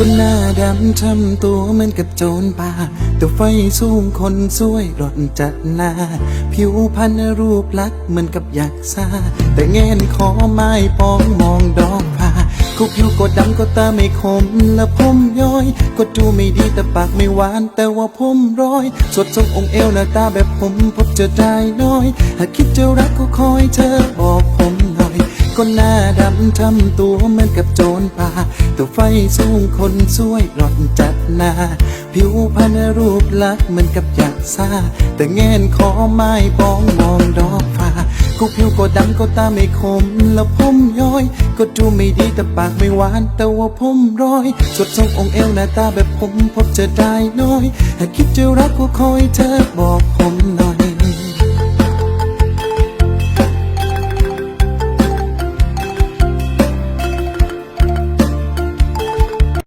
คนหน้าดำทำตัวเหมือนกับโจรป่าแต่ไฟสูงคนสวยร่อนจัดหน้า ผิวพรรณรูปลักษ์เหมือนกับยักษ์ซาแต่เงินขอไม้ปองมองดอกผ้าก็ผิวก็ดำก็ตาไม่คมและผมย้อย ก็ดูไม่ดีแต่ปากไม่หวานแต่ว่าผมร้อย สดทรงองค์เอวหน้าตาแบบผมพบเจอได้น้อย หากคิดจะรักก็คอยเธอบอกผมหน่อยก็หน้าดำทำตัวเหมือนกับโจรป่า วไฟสูงคนสวยร่อนจัดหนา ผิวพรรณรูปลักษณ์เหมือนกับยักซาแต่แงนขอไม้ปองมองดอกฟ้าก็ผิวก็ดำก็ตาไม่คม แล้วผมย้อย ก็ดูไม่ดีแต่ปากไม่หวาน แต่ว่าผมร้อยสดทรงองค์เอวหน้าตาแบบผมพบเจอได้น้อย หากคิดจะรักก็คอยเธอบอกผมหน่อย